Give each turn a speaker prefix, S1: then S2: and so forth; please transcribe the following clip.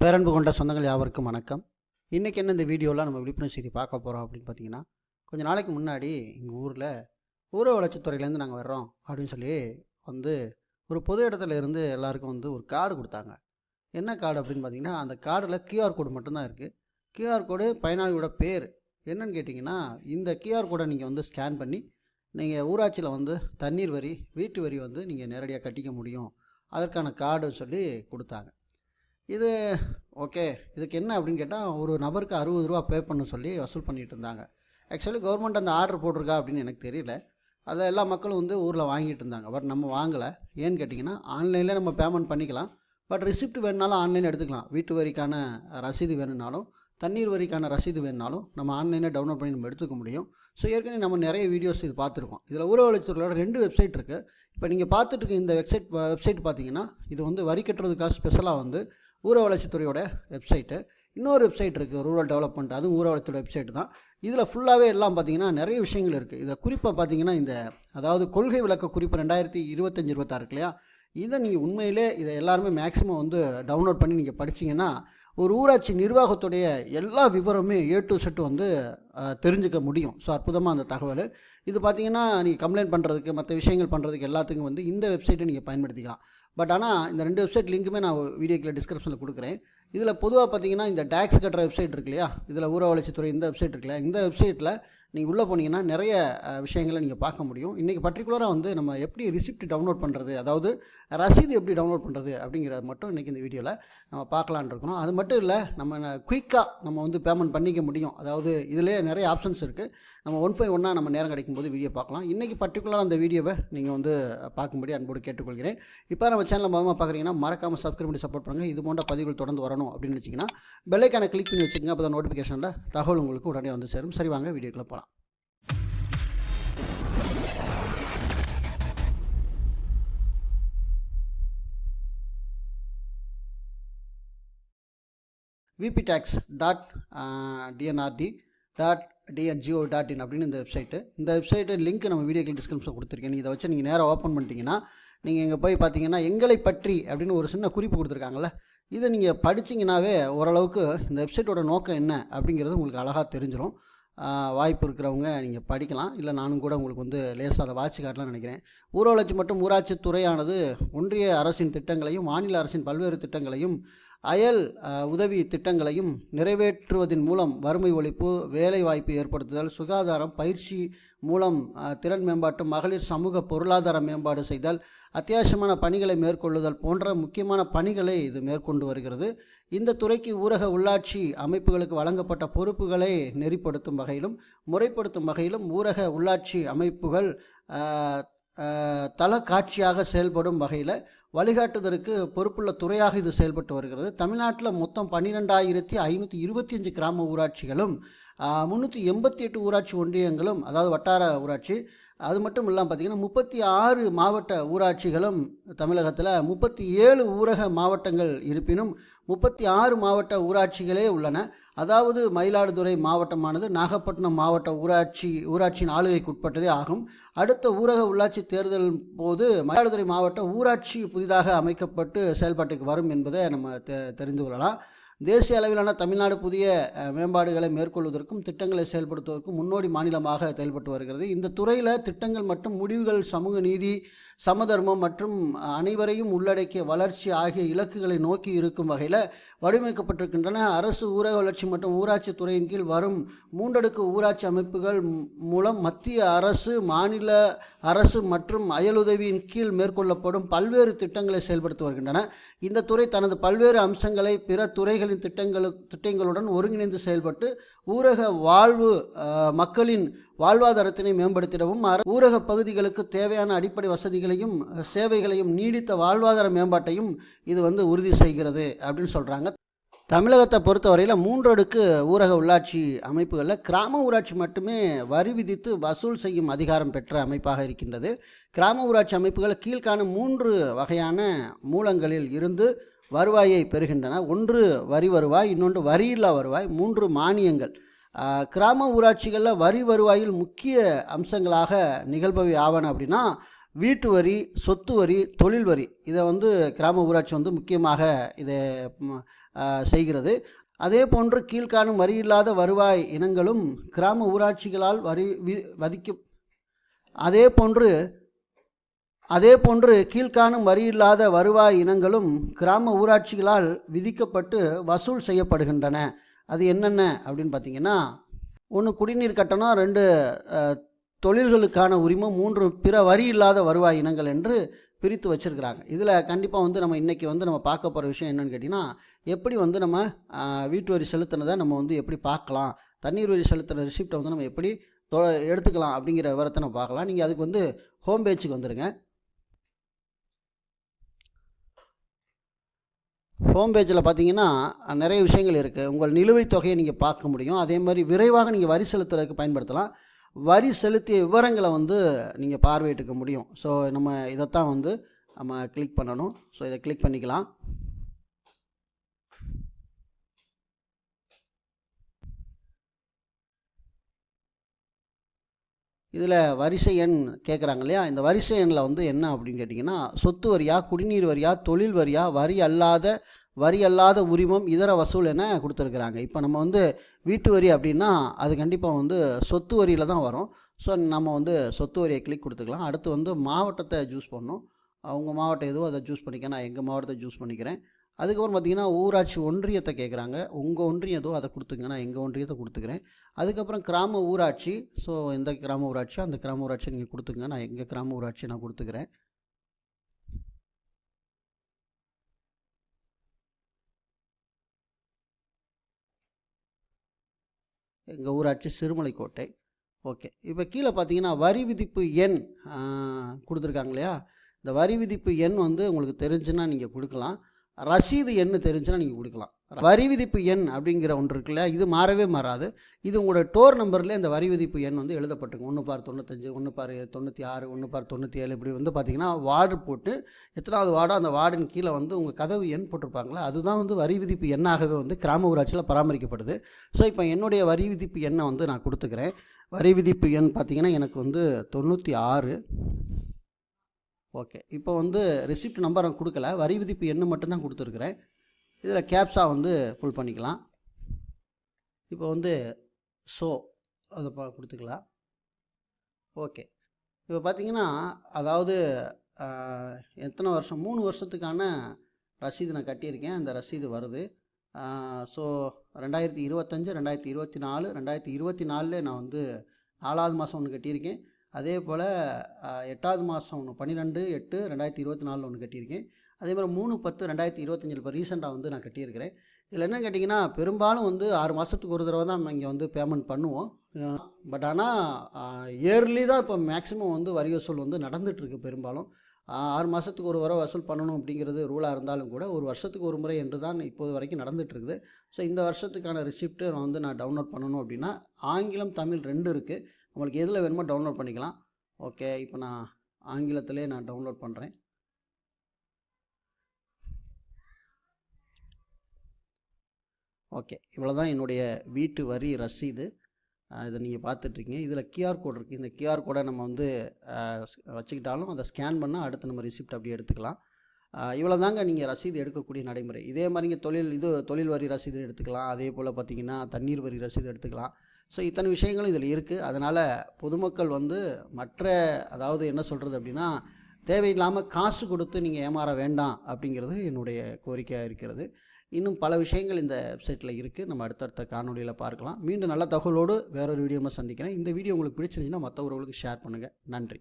S1: பேரன்பு கொண்ட சொந்தங்கள் யாவருக்கும் வணக்கம். இன்றைக்கி என்ன இந்த வீடியோவில் நம்ம விழிப்புணர்வு செய்தி பார்க்க போகிறோம் அப்படின்னு பார்த்தீங்கன்னா கொஞ்சம் நாளைக்கு முன்னாடி எங்கள் ஊரில் ஊர வளர்ச்சித்துறையிலேருந்து நாங்கள் வர்றோம் அப்படின்னு சொல்லி வந்து ஒரு பொது இடத்துல இருந்து எல்லாருக்கும் வந்து ஒரு கார்டு கொடுத்தாங்க. என்ன கார்டு அப்படின்னு பார்த்தீங்கன்னா அந்த கார்டில் கியூஆர் கோடு மட்டும்தான் இருக்குது கியூஆர் கோடு பயனாளியோட பேர் என்னன்னு கேட்டிங்கன்னா இந்த கியூஆர் கோடை நீங்கள் வந்து ஸ்கேன் பண்ணி நீங்கள் ஊராட்சியில் வந்து தண்ணீர் வரி வீட்டு வரி வந்து நீங்கள் நேரடியாக கட்டிக்க முடியும். அதற்கான கார்டு சொல்லி கொடுத்தாங்க. இது ஓகே இதுக்கு என்ன அப்படின்னு கேட்டால் ஒரு நபருக்கு அறுபது ரூபா பே பண்ண சொல்லி வசூல் பண்ணிகிட்டு இருந்தாங்க. ஆக்சுவலி கவர்மெண்ட் அந்த ஆர்டர் போட்டிருக்கா அப்படின்னு எனக்கு தெரியல. அதை எல்லா மக்களும் வந்து ஊரில் வாங்கிட்டு இருந்தாங்க. பட் நம்ம வாங்கலை. ஏன்னு கேட்டிங்கன்னா ஆன்லைனில் நம்ம பேமெண்ட் பண்ணிக்கலாம். பட் ரிசிப்ட் வேணுனாலும் ஆன்லைன் எடுத்துக்கலாம். வீட்டு வரிக்கான ரசீது வேணும்னாலும் தண்ணீர் வரிக்கான ரசீது வேணுனாலும் நம்ம ஆன்லைனில் டவுன்லோட் பண்ணி நம்ம எடுத்துக்க முடியும். ஸோ ஏற்கனவே நம்ம நிறைய வீடியோஸ் இது பார்த்துருக்கோம். இதில் ஊரகத்துறையோட ரெண்டு வெப்சைட் இருக்குது இப்போ நீங்கள் பார்த்துட்டு இருக்க இந்த வெப்சைட் வெப்சைட் பார்த்தீங்கன்னா இது வந்து வரி கட்டுறதுக்காக ஸ்பெஷலாக வந்து ஊர வளர்ச்சித்துறையோட வெப்சைட்டு. இன்னொரு வெப்சைட் இருக்குது ரூரல் டெவலப்மெண்ட். அதுவும் ஊர வெப்சைட் தான். இதில் ஃபுல்லாகவே எல்லாம் பார்த்தீங்கன்னா நிறைய விஷயங்கள் இருக்குது இதில் குறிப்பாக பார்த்தீங்கன்னா இந்த அதாவது கொள்கை விளக்க குறிப்பு ரெண்டாயிரத்தி இருபத்தஞ்சி இருபத்தாறு இல்லையா? இதை நீங்கள் உண்மையிலே இதை எல்லாருமே மேக்ஸிமம் வந்து டவுன்லோட் பண்ணி நீங்கள் படிச்சிங்கன்னா ஒரு ஊராட்சி நிர்வாகத்துடைய எல்லா விவரமே ஏ டு செட்டு வந்து தெரிஞ்சுக்க முடியும். ஸோ அற்புதமாக அந்த தகவல். இது பார்த்தீங்கன்னா நீங்கள் கம்ப்ளைண்ட் பண்ணுறதுக்கு மற்ற விஷயங்கள் பண்ணுறதுக்கு எல்லாத்துக்கும் வந்து இந்த வெப்சைட்டை நீங்கள் பயன்படுத்திக்கலாம். பட் ஆனால் இந்த ரெண்டு வெப்சைட் லிங்க்குமே நான் வீடியோக்கில் டிஸ்கிரிப்ஷனில் கொடுக்குறேன். இதில் பொதுவாக பார்த்தீங்கன்னா இந்த டேக்ஸ் கட்டுற வெப்சைட் இருக்கு இல்லையா? இதில் ஊர வளர்ச்சித்துறை இந்த வெப்சைட் இருக்குல்ல. இந்த வெப்சைட்டில் நீங்கள் உள்ளே போனீங்கன்னா நிறைய விஷயங்களை நீங்கள் பார்க்க முடியும். இன்றைக்கி பர்டிகுலராக வந்து நம்ம எப்படி ரிசிப்ட் டவுன்லோட் பண்ணுறது அதாவது ரசீது எப்படி டவுன்லோட் பண்ணுறது அப்படிங்கிறத மட்டும் இன்றைக்கி இந்த வீடியோவில் நம்ம பார்க்கலான்னு இருக்கணும். அது மட்டும் இல்லை நம்ம குயிக்காக நம்ம வந்து பேமெண்ட் பண்ணிக்க முடியும். அதாவது இதிலே நிறைய ஆப்ஷன்ஸ் இருக்குது நம்ம ஒன் ஃபைவ் ஒன்னாக நம்ம நேரம் கிடைக்கும் போது வீடியோ பார்க்கலாம் இன்றைக்கி பர்டிகுலராக அந்த வீடியோவை நீங்கள் வந்து பார்க்கும்படி அன்போடு கேட்டுக்கொள்கிறேன். இப்போ நம்ம சேனலில் மூலமாக பார்க்குறீங்கன்னா மறக்காமல் சப்ஸ்கிரைப் பண்ணி சப்போர்ட் பண்ணுங்கள் இது போன்ற பதிவுகள் தொடர்ந்து வரணும் அப்படின்னு வச்சிங்கன்னா பெல்லைக்கான கிளிக் பண்ணி வச்சுக்கோங்க. அப்போ தான் நோட்டிஃபிகேஷனில் தகவல் உங்களுக்கு உடனே வந்து சேரும். சரி வாங்க வீடியோக்குள்ளே போகலாம் VP tax dot TNRD dot TN gov dot in அப்படின்னு இந்த வெப்சைட்டு இந்த வெப்சைட்டு லிங்க் நம்ம வீடியோக்கு டிஸ்கிரிப்ஷன் கொடுத்துருக்கேன். இதை வச்சு நீங்கள் நேராக ஓப்பன் பண்ணிட்டீங்கன்னா நீங்கள் இங்கே போய் பார்த்தீங்கன்னா எங்களை பற்றி அப்படின்னு ஒரு சின்ன குறிப்பு கொடுத்துருக்காங்கல்ல இதை நீங்கள் படிச்சீங்கன்னாவே ஓரளவுக்கு இந்த வெப்சைட்டோட நோக்கம் என்ன அப்படிங்கிறது உங்களுக்கு அழகாக தெரிஞ்சிடும் வாய்ப்பு இருக்கிறவங்க நீங்கள் படிக்கலாம். இல்லை நானும் கூட உங்களுக்கு வந்து லேசாக அதை வாட்சி காட்டலாம்னு நினைக்கிறேன். ஊராட்சி மற்றும் ஊராட்சி துறையானது ஒன்றிய அரசின் திட்டங்களையும் மாநில அரசின் பல்வேறு திட்டங்களையும் அயல் உதவி திட்டங்களையும் நிறைவேற்றுவதன் மூலம் வறுமை ஒழிப்பு வேலைவாய்ப்பு ஏற்படுத்துதல் சுகாதாரம் பயிற்சி மூலம் திறன் மேம்பாட்டு மகளிர் சமூக பொருளாதார மேம்பாடு செய்தல் அத்தியாவசியமான பணிகளை மேற்கொள்ளுதல் போன்ற முக்கியமான பணிகளை இது மேற்கொண்டு வருகிறது. இந்த துறைக்கு ஊரக உள்ளாட்சி அமைப்புகளுக்கு வழங்கப்பட்ட பொறுப்புகளை நெறிப்படுத்தும் வகையிலும் முறைப்படுத்தும் வகையிலும் ஊரக உள்ளாட்சி அமைப்புகள் தள காட்சியாக செயல்படும் வகையில் வழிகாட்டுதலுக்கு பொறுப்புள்ள துறையாக இது செயல்பட்டு வருகிறது. தமிழ்நாட்டில் மொத்தம் பன்னிரெண்டாயிரத்தி ஐநூற்றி இருபத்தி அஞ்சு கிராம ஊராட்சிகளும் முந்நூற்றி எண்பத்தி எட்டு ஊராட்சி ஒன்றியங்களும் அதாவது வட்டார ஊராட்சி அது மட்டும் இல்லாமல் பார்த்திங்கன்னா முப்பத்தி ஆறு மாவட்ட ஊராட்சிகளும் தமிழகத்தில் முப்பத்தி ஏழு ஊரக மாவட்டங்கள் இருப்பினும் முப்பத்தி ஆறு மாவட்ட ஊராட்சிகளே உள்ளன. அதாவது மயிலாடுதுறை மாவட்டமானது நாகப்பட்டினம் மாவட்ட ஊராட்சி ஊராட்சியின் ஆளுகைக்குட்பட்டதே ஆகும். அடுத்த ஊரக உள்ளாட்சி தேர்தல் போது மயிலாடுதுறை மாவட்ட ஊராட்சி புதிதாக அமைக்கப்பட்டு செயல்பாட்டுக்கு வரும் என்பதை நம்ம தெ தெரிந்து கொள்ளலாம். தேசிய அளவிலான தமிழ்நாடு புதிய மேம்பாடுகளை மேற்கொள்வதற்கும் திட்டங்களை செயல்படுத்துவதற்கும் முன்னோடி மாநிலமாக செயல்பட்டு வருகிறது. இந்த துறையில் திட்டங்கள் மற்றும் முடிவுகள் சமூக நீதி சமதர்மம் மற்றும் அனைவரையும் உள்ளடக்கிய வளர்ச்சி ஆகிய இலக்குகளை நோக்கி இருக்கும் வகையில் வடிவமைக்கப்பட்டிருக்கின்றன. அரசு ஊரக வளர்ச்சி மற்றும் ஊராட்சி துறையின் கீழ் வரும் மூன்றடுக்கு ஊராட்சி அமைப்புகள் மூலம் மத்திய அரசு மாநில அரசு மற்றும் அயலுதவியின் கீழ் மேற்கொள்ளப்படும் பல்வேறு திட்டங்களை செயல்படுத்தி வருகின்றன. இந்த துறை தனது பல்வேறு அம்சங்களை பிற துறைகளின் திட்டங்களு திட்டங்களுடன் ஒருங்கிணைந்து செயல்பட்டு ஊரக வாழ்வு மக்களின் வாழ்வாதாரத்தினை மேம்படுத்திடவும் ஊரக பகுதிகளுக்கு தேவையான அடிப்படை வசதிகளையும் சேவைகளையும் நீடித்த வாழ்வாதார மேம்பாட்டையும் இது வந்து உறுதி செய்கிறது அப்படின்னு சொல்கிறாங்க தமிழகத்தை பொறுத்தவரையில் மூன்று அடுக்கு ஊரக உள்ளாட்சி அமைப்புகளில் கிராம ஊராட்சி மட்டுமே வரி விதித்து வசூல் செய்யும் அதிகாரம் பெற்ற அமைப்பாக இருக்கின்றது. கிராம ஊராட்சி அமைப்புகள் கீழ்காணும் மூன்று வகையான மூலங்களில் இருந்து வருவாயை பெறுகின்றன. ஒன்று வரி வருவாய் இன்னொன்று வரியில்லா வருவாய் மூன்று மானியங்கள். கிராம ஊராட்சிகளில் வரி வருவாயில் முக்கிய அம்சங்களாக நிகழ்பவை ஆவன அப்படின்னா வீட்டு வரி சொத்து வரி தொழில் வரி. இதை வந்து கிராம ஊராட்சி வந்து முக்கியமாக இதை செய்கிறது. அதே போன்று கீழ்காணும் வரி இல்லாத வருவாய் இனங்களும் கிராம ஊராட்சிகளால் வரி வி- அதே போன்று அதே போன்று கீழ்காணும் வரி இல்லாத வருவாய் இனங்களும் கிராம ஊராட்சிகளால் விதிக்கப்பட்டு வசூல் செய்யப்படுகின்றன. அது என்னென்ன அப்படின்னு பார்த்தீங்கன்னா ஒன்று குடிநீர் கட்டணம் ரெண்டு தொழில்களுக்கான உரிமம் மூன்று பிற வரி இல்லாத வருவாய் இனங்கள் என்று பிரித்து வச்சுருக்கிறாங்க. இதில் கண்டிப்பாக வந்து நம்ம இன்றைக்கி வந்து நம்ம பார்க்க போகிற விஷயம் என்னென்னு கேட்டிங்கன்னா எப்படி வந்து நம்ம வீட்டு வரி செலுத்தினதை நம்ம வந்து எப்படி பார்க்கலாம்? தண்ணீர் வரி செலுத்தின ரிசிப்டை வந்து நம்ம எப்படி தொ எடுத்துக்கலாம் அப்படிங்கிற விவரத்தை நம்ம பார்க்கலாம். நீங்கள் அதுக்கு வந்து ஹோம் பேஜுக்கு வந்துடுங்க ஹோம் பேஜில் பார்த்தீங்கன்னா நிறைய விஷயங்கள் இருக்குது உங்கள் நிலுவைத் தொகையை நீங்கள் பார்க்க முடியும். அதே மாதிரி விரைவாக நீங்கள் வரி செலுத்துறதுக்கு பயன்படுத்தலாம். வரி செலுத்திய விவரங்களை வந்து நீங்கள் பார்வையிட்டுக்க முடியும். ஸோ நம்ம இதைத்தான் வந்து நம்ம கிளிக் பண்ணணும். ஸோ இதை கிளிக் பண்ணிக்கலாம். இதில் வரிசை எண் கேட்குறாங்க இல்லையா? இந்த வரிசை எண்ணில் வந்து என்ன அப்படின்னு கேட்டிங்கன்னா சொத்து வரியா குடிநீர் வரியா தொழில் வரியா வரி அல்லாத வரி அல்லாத உரிமம் இதர வசூல் என கொடுத்துருக்குறாங்க. இப்போ நம்ம வந்து வீட்டு வரி அப்படின்னா அது கண்டிப்பாக வந்து சொத்து வரியில் தான் வரும். ஸோ நம்ம வந்து சொத்து வரியை கிளிக் கொடுத்துக்கலாம். அடுத்து வந்து மாவட்டத்தை சூஸ் பண்ணணும். அவங்க மாவட்டம் எதுவோ அதை சூஸ் பண்ணிக்க நான் எங்கள் மாவட்டத்தை சூஸ் பண்ணிக்கிறேன். அதுக்கப்புறம் பார்த்திங்கன்னா ஊராட்சி ஒன்றியத்தை கேட்குறாங்க. உங்கள் ஒன்றியம் எதுவோ அதை கொடுத்துங்க. நான் எங்கள் ஒன்றியத்தை கொடுத்துக்கிறேன். அதுக்கப்புறம் கிராம ஊராட்சி. ஸோ எந்த கிராம ஊராட்சியோ அந்த கிராம ஊராட்சி நீங்கள் கொடுத்துங்க நான் எங்கள் கிராம ஊராட்சி நான் கொடுத்துக்கிறேன். எங்கள் ஊராட்சி சிறுமலைக்கோட்டை. ஓகே. இப்போ கீழே பார்த்தீங்கன்னா வரி விதிப்பு எண் கொடுத்துருக்காங்க இல்லையா? இந்த வரி விதிப்பு எண் வந்து உங்களுக்கு தெரிஞ்சுன்னா நீங்கள் கொடுக்கலாம். ரசீது எண் தெரிஞ்சுன்னா நீங்கள் கொடுக்கலாம். வரி விதிப்பு எண் அப்படிங்கிற ஒன்று இருக்குல்ல இது மாறவே மாறாது. இது உங்களோட டோர் நம்பரில் இந்த வரி விதிப்பு எண் வந்து எழுதப்பட்டிருக்கும். ஒன்று பார் தொண்ணூத்தஞ்சு ஒன்று பார் தொண்ணூற்றி ஆறு ஒன்று பார் தொண்ணூற்றி ஏழு இப்படி வந்து பார்த்திங்கன்னா வார்டு போட்டு எத்தனாவது வார்டோ அந்த வார்டின் கீழே வந்து உங்கள் கதவு எண் போட்டிருப்பாங்களா அதுதான் வந்து வரி விதிப்பு எண்ணாகவே வந்து கிராம ஊராட்சியில் பராமரிக்கப்படுது. ஸோ இப்போ என்னுடைய வரி விதிப்பு எண்ணை வந்து நான் கொடுத்துக்கிறேன். வரி விதிப்பு எண் பார்த்தீங்கன்னா எனக்கு வந்து தொண்ணூற்றி ஆறு ஓகே. இப்போ வந்து ரிசிப்ட் நம்பர் கொடுக்கல. வரி விதிப்பு எண்ணு மட்டும்தான் கொடுத்துருக்குறேன். இதில் கேப்ஸாக வந்து ஃபுல் பண்ணிக்கலாம். இப்போ வந்து ஷோ அதை பா கொடுத்துக்கலாம். ஓகே. இப்போ பார்த்தீங்கன்னா அதாவது எத்தனை வருஷம்? மூணு வருஷத்துக்கான ரசீது நான் கட்டியிருக்கேன். அந்த ரசீது வருது. ஸோ ரெண்டாயிரத்தி இருபத்தஞ்சு ரெண்டாயிரத்தி இருபத்தி நாலு ரெண்டாயிரத்தி இருபத்தி நாலில் நான் வந்து நாலாவது மாதம் ஒன்று கட்டியிருக்கேன். அதே போல் எட்டாவது மாதம் ஒன்று பன்னிரெண்டு எட்டு ரெண்டாயிரத்தி இருபத்தி நாலில் ஒன்று கட்டியிருக்கேன். அதே மாதிரி மூணு பத்து ரெண்டாயிரத்தி இருபத்தஞ்சில் இப்போ ரீசெண்டாக வந்து நான் கட்டியிருக்கிறேன். இதில் என்னென்னு கேட்டிங்கன்னா பெரும்பாலும் வந்து ஆறு மாதத்துக்கு ஒரு தடவை தான் நம்ம இங்கே வந்து பேமெண்ட் பண்ணுவோம். பட் ஆனால் இயர்லி தான் இப்போ மேக்ஸிமம் வந்து வரி வசூல் வந்து நடந்துகிட்ருக்கு பெரும்பாலும். ஆறு மாதத்துக்கு ஒரு வர வசூல் பண்ணணும் அப்படிங்கிறது ரூலாக இருந்தாலும் கூட ஒரு வருஷத்துக்கு ஒரு முறை என்று தான் இப்போது வரைக்கும் நடந்துகிட்ருக்குது ஸோ இந்த வருஷத்துக்கான ரிசிப்ட்டு நான் வந்து நான் டவுன்லோட் பண்ணணும் அப்படின்னா ஆங்கிலம் தமிழ் ரெண்டு இருக்குது உங்களுக்கு எதில் வேணுமோ டவுன்லோட் பண்ணிக்கலாம். ஓகே இப்போ நான் ஆங்கிலத்திலே நான் டவுன்லோட் பண்ணுறேன் ஓகே இவ்வளோ தான் என்னுடைய வீட்டு வரி ரசீது. இதை நீங்கள் பார்த்துட்ருக்கீங்க இதில் கியூஆர் கோட் இருக்குது இந்த கியூஆர் கோடை நம்ம வந்து வச்சுக்கிட்டாலும் அதை ஸ்கேன் பண்ணால் அடுத்து நம்ம ரிசிப்ட் அப்படியே எடுத்துக்கலாம். இவ்வளோ தாங்க நீங்கள் ரசீது எடுக்கக்கூடிய நடைமுறை. இதே மாதிரிங்க தொழில் இது தொழில் வரி ரசீது எடுத்துக்கலாம். அதே போல் பார்த்தீங்கன்னா தண்ணீர் வரி ரசீது எடுத்துக்கலாம். ஸோ இத்தனை விஷயங்களும் இதில் இருக்குது அதனால் பொதுமக்கள் வந்து மற்ற அதாவது என்ன சொல்கிறது அப்படின்னா தேவையில்லாமல் காசு கொடுத்து நீங்கள் ஏமாற வேண்டாம் அப்படிங்கிறது என்னுடைய கோரிக்கையாக இருக்கிறது. இன்னும் பல விஷயங்கள் இந்த வெப்சைட்டில் இருக்குது நம்ம அடுத்தடுத்த காணொலியில் பார்க்கலாம். மீண்டும் நல்ல தகவலோடு வேறொரு வீடியோவில் சந்திக்கிறேன். இந்த வீடியோ உங்களுக்கு பிடிச்சிருந்துச்சுன்னா மற்றவர்களுக்கு ஷேர் பண்ணுங்கள் நன்றி.